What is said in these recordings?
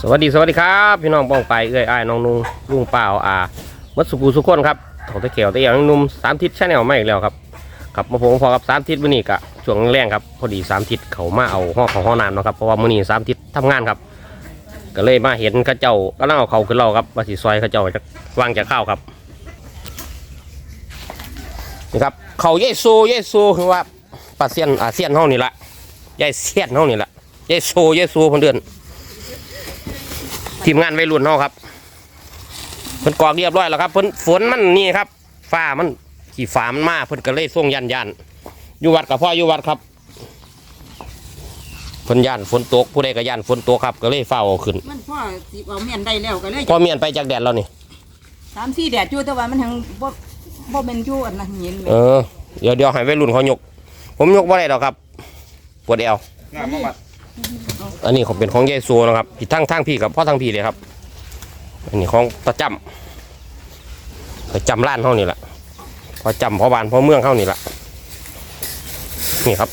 สวัสดีสวัสดีครับ พี่น้องป้องไปเอ้ยอ้ายน้องนุ่งลุงเปล่าอ่ามัดสุกูสุกคนครับของตะเกียวตะเกียวน้องนุ่มสามทิศแชาแนลมาอีกแล้วครับครับมาผมพอกับสามทิศมื้อนี้กะช่วงแรงครับพอดีสามทิศเขามาเอาห้องของห้องน้ำเนาะครับเพราะว่ามื้อนี้สามทิศทำงานครับ ก็เลยมาเห็นข้าเจ้ากำลังเอาเขาขึ้นเราครับว่าสิซอยข้าเจ้าจะวางจากข้าวครับนี่ครับเขาเยซูเยซูคือว่าปลาเซียนอาเซียนห้องนี่ละยายเซียนห้องนี่ละเยซูเยซูคนเดือน ทีมงานวัยรุ่นเฮาครับเพิ่นกรอกเรียบร้อยแล้วครับเพิ่นฝนมันนี่ครับฟ้ามันขี่ฟ้ามันมาเพิ่นก็เลยส่งยันยันอยู่วัดกับพ่ออยู่วัดครับเพิ่นยันฝนตกผู้ใดก็ยันฝนตกครับก็เลยเฝ้าเอาขึ้นมันพ่อสิเอาเมียนได้แล้วก็เลยพอเมียนไปจากแดดแล้วนี่สามสี่แดดอยู่แต่ว่ามันทั้งบ่บ่เป็นอยู่อันนั้นเห็นเออเดี๋ยวเดี๋ยวให้วัยรุ่นเขายก ผมยกบ่ได้ดอกครับปวดเอวงามมาก อันนี้ของเป็นของยายซัวนะครับพี่ทั้งทั้งพี่กับพ่อทั้งพี่เลยครับ อันนี้ของตาจำตาจำร้านเท่านี่แหละพอจำพอบานพอเมืองเท่านี่แหละนี่ครับ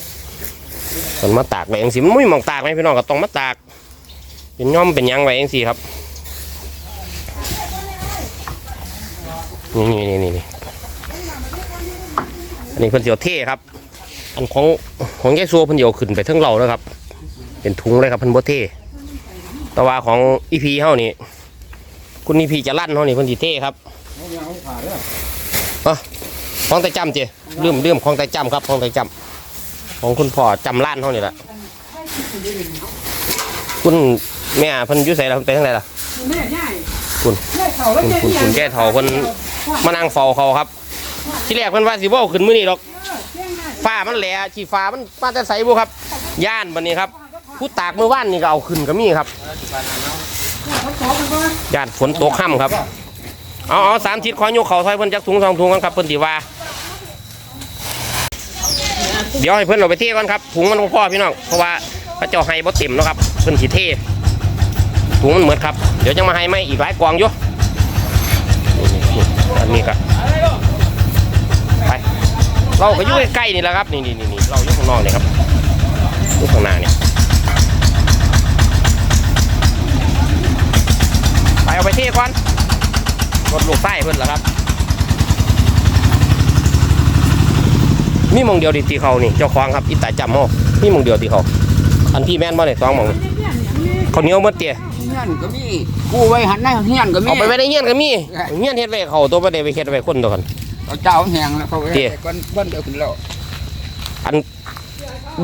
มันมาตากไว้เองสิมันไม่มองตากไหมพี่น้องก็ต้องมาตาก เป็นย่อมเป็นยังไว้เองสิครับนี่นี่นี่นี่นี่อันนี้เพิ่นเสียวเท่ครับ อันของของยายซัวเพิ่นเดียวขึ้นไปทั้งเราแล้วครับ เป็นถุงเลยครับเพิ่นบ่เท่แต่ว่าของอีพีเฮานี่คุณอีพีจะลั่นเฮานี่เพิ่นสิเท่ครับอะของแต่จำเจลืมลืมของแต่จำครับของแต่จำของคุณพ่อจำลั่นเฮานี่แหละคุณแม่พิ่นยู่ไสล่ะเพิ่นไปทางไหนล่ะคุณคุณคุณคุณแก้เฒ่าเพิ่นมานั่งเฝ้าเขาครับ ที่แรกเพิ่นว่าสิบ่าขึ้นมื้อนี้ดอกฟ้ามันแหล่ชีฟ้ามันมาแต่ใสบุครับ ย่านบันนี้ครับ ผู้ตากเมื่อวานนี่ก็เอาขึ้นก็มีครับย่านฝนตกค่ำครับเอาเอาสามทิศขอยกเขาถอยเพิ่นจักถุงสองถุงกันครับเพิ่นสิว่า เดี๋ยวให้เพิ่นเอาไปเทก่อนครับถุงมันบ่พอพี่น้องเพราะว่าพระเจ้าให้บ่เต็มนะครับเพิ่นสิเทถุงมันเหมือนครับเดี๋ยวจะมาให้ไม่อีกหลายกองอยู่นี่ๆๆอันนี้ก็ไปเราก็อยู่ใกล้ๆนี่แหละครับนี่นี่นี่เราอยู่ข้างนอกนี่ครับอยู่ข้างหน้านี่ไเอาไปเทก่อนรถลูกใต้เพิ่นเหรอครับ มีหมองเดียวดิที่เขานี่เจ้าของครับอีตาจำเฮามีหมองเดียวที่เขาอันพี่แม่นบ่ได้สองหมองเขาวเหนียวหมดเตี้ยเฮียนก็มีกู้ไว้หันหน้าเฮียนก็มีเอาไปไว้ในเงี้ยนก็มีเงี้ยนเฮ็ดไว้เขาตัวบ่ได้ไปเฮ็ดไว้คนตัวกันเอาเจ้าแหงแล้วเขาไว้เตี้ยก้อนก้อนเดียวขึ้นแล้วอ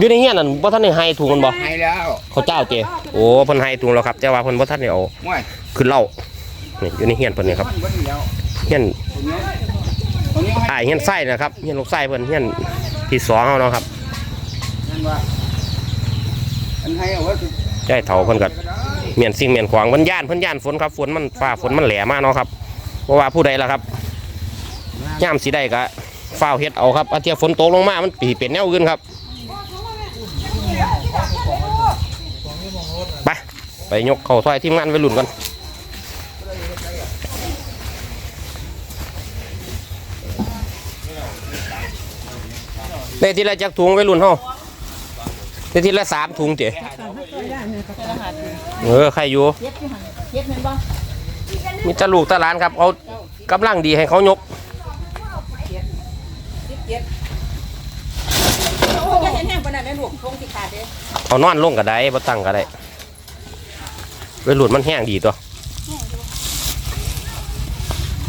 ยู่ในเงี้ยนนั่นบ่ทันได้ให้ถุงมันบ่ให้แล้วเขาเจ้าเตี้ยโอ้เพิ่นให้ถุงแล้วครับแต่ว่าเพิ่นบ่ทันได้เอาม้วยขึ้นเหล่านี่อยู่ในเฮียนเพิ่นนี่ครับมันเบิดแล้วเฮียนตัวนี้ตัวนี้ให้อ้ายเฮียนไส้นะครับเฮียนลูกไส้เพิ่นเฮียนที่สองเอาเนาะครับนั่นว่าอันให้เอาไว้ได้เฒ่าเพิ่นก็เมียนสิ่งเมียนขวางเพิ่นย่านเพิ่นย่านฝนครับฝนมันฟ้าฝนมันแหลมากเนาะครับเพราะว่าผู้ใดล่ะครับยามสิได้ก็ฟ้าวเฮ็ดเอาครับอาเทียฝนตกลงมามันปีเป็นแนวอื่นครับไป ไปยกเข้าซอยทีมงานไปลุ่นกันได้ทีละจักถุงไปลุ่นเฮาได้ทีละสามถุงเต๋เออใครอยู่เย็ดอยู่หั่นเย็ดแม่นบ่มีแตลูกตาหลานครับเอากำลังดีให้เขายกโอ้ยเห็นแห้งปานนั้นแม่ลูกคงสิขาดเด้เอานอนลงก็ได้บ่ตั้งก็ได้ ไว้หลุดมันแห้งดีตัว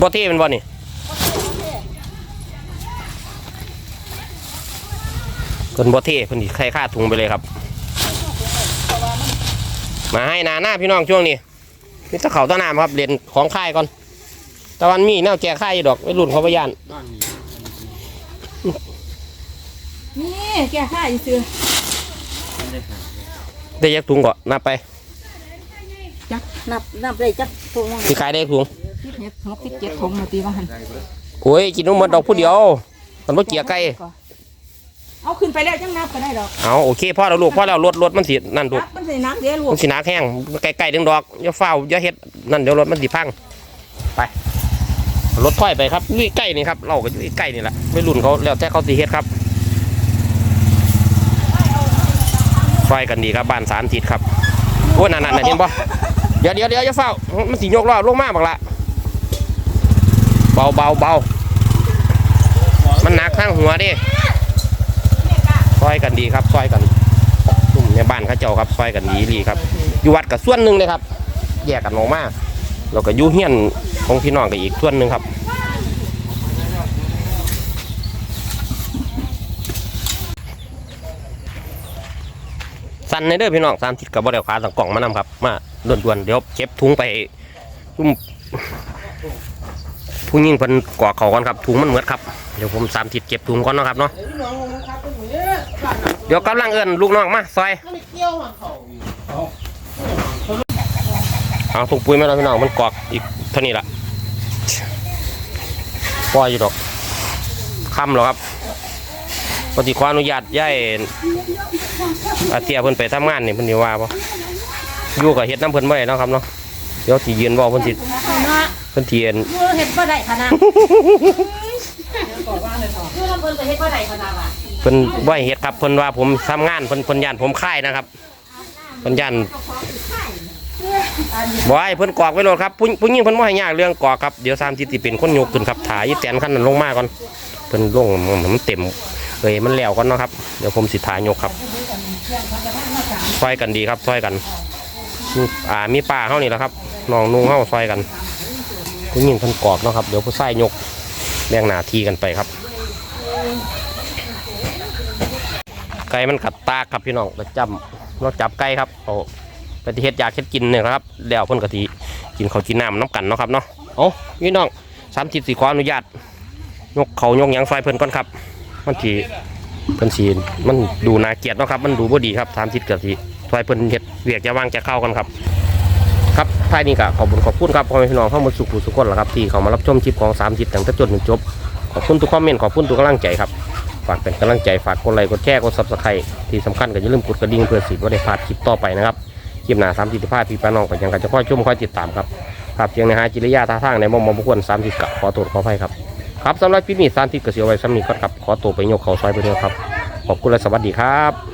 บ่เท่เป็นบ่นี่เพิ่นบ่เท่เพิ่นสิใครค่าถุงไปเลยครับ มาให้นาหน้าพี่น้องช่วงนี้นี่ตะเขาตะน้ำครับเรียนของค่ายก่อนตะวันมีแนวแจกค่ายอยู่ดอกไว้รุ่นเขาพยานนี่แก่ค่าอีซื้อได้ยักถุงก่อนนับไป จักนับนับได้จักถุงที่ขายได้ถุงเฮ็ด6 17ถุงมาตีว่าหั่นโอ้ยกินนมหมดดอกผู้เดียวมันบ่เกลียไก่เอาขึ้นไปแล้วจังนับก็ได้ดอกเอาโอเคพ่อเราลูกพ่อเราลดรถมันสินั่นลูกนับมันสินักเด้อลูมักนสิหนักแห้งไก่ไก่ดึงดอกอย่าเฝ้าอย่าเฮ็ดนั่นเดี๋ยวรถมันสิพังไปรถถอยไปครับอยู่ใกล้นี่ครับเราก็อยู่ใกล้นี่แหละไม่รุ่นเขาแล้วแต่เขาสิเฮ็ดครับซอยกันดีครับบ้านสามทิศครับโอ้นั่นนั่นนั่นเห็นปะ เดี๋ยวเดี๋ยวเดี๋ยวจะเฝ้า มันสียกรอบลงมากบักละเบาเบาเบามันหนักข้างหัวดิซอยกันดีครับซอยกันตุ่มในบ้านข้าเจ้าครับซอยกันดีดีครับ อยู่วัดกับส่วนหนึ่งเลยครับ แยกกันออกมาแล้วก็ยู่เฮียนของพี่น้องกับอีกส่วนหนึ่งครับ สั่นในเด้อพี่น้องสามทิศกับบริวขาสังกล่องมานำครับ มาด่วนๆเดี๋ยวเก็บถุงไปรุ่มผู้ยิ่งเพิ่นกอดเขาก่อนครับถุงมันเหมือดครับเดี๋ยวผมสามทิศเก็บถุงก่อนเนาะครับเนาะเดี๋ยวกำลังเอิ้นลูกน้องมาซอยเอาถุงปุ๋ยมาแล้วพี่น้องมันกอกอีกเท่านี้ละปล่อยอยู่ดอกค่ำแล้วครับปฏิขออนุญาตย้าย อาเตียเพิ่นไปทำงานนี่เพิ่นสิว่าบ่อยู่กับเฮ็ดน้ำเพิ่นบ่ได้เนาะครับเนาะเดี๋ยวสิยืนเว้าเพิ่นสิเนาะเพิ่นสิเอ็นอยู่เฮ็ดบ่ได้ขนาดอยู่ลำเพิ่นก็เฮ็ดบ่ได้ขนาดว่าเพิ่นบ่ให้เฮ็ดครับเพิ่นว่าผมทำงานเพิ่นเพิ่นย่านผมค่ายนะครับเพิ่นย่านบ่ให้เพิ่นกรอกไว้โลดครับผู้ผู้หญิงเพิ่นบ่ให้ยากเรื่องกรอกครับเดี๋ยวสามสิสิเป็นคนยกขึ้นครับถ่ายอีแตนคันนั้นลงมาก่อนเพิ่นลงมันเต็ม เอ้ยมันแล้วก่อนเนาะครับ เดี๋ยวผมสิถ่ายยกครับซอยกันดีครับซอยกันอ่ามีป้าเฮานี่แหละครับน้องนุ่งเฮาซอยกันผู้หญิงเพิ่นกรอกเนาะครับ เดี๋ยวผู้ชายยกแบ่งหน้าที่กันไปครับ ไก่มันกัดตากครับพี่น้องประจำเราจับไก่ครับเอาปที่เฮ็ดอยากเฮ็ดกินเนี่ยครับแล้วพ่นกะทิกินเขากินน้ำน้ำกันเนาะครับเนาะเอาพี่น้องสามสิบสี่ขออนุญาตยกเขายกยังซอยเพิ่นก่อนครับ มันทีเพิ่นสีมันดูน่าเกลียดเนาะครับ มันดูบ่ดีครับสามสิบกะทิซอยเพิ่นเฮ็ดเวียกจะว่างจะเข้ากันครับ ครับท้ายนี้ก็ขอบคุณขอบคุณครับพ่อแม่พี่น้องเข้ามาสุขสุขคนละครับที่เขามารับชมคลิปของสามสิบตั้งแต่จนถึงจบขอบคุณทุกคอมเมนต์ขอบคุณทุกกำลังใจครับฝากเป็นกำลังใจฝากกดไลค์กดแชร์กดซับสไครต์ที่สำคัญก็อย่าลืมกดกระดิ่งเพื่อสิว่าได้พลาดคลิปต่อไปนะครับคลิปหน้าสามสิบพาพี่ป้าน้องก็ยังกันจะค่อยชมค่อยติดตามครับภาพเพียงในหาจิริยาท่าทางในมองมองบุคคลสามสิบกับขอโทษขออภัยครับ ครับสำหรับคลิปนี้สามสิบกระเสียวไว้สำนีก่อนครับ ขอตัวไปโยกเขาซอยไปเรื่อยครับ ขอบคุณและสวัสดีครับ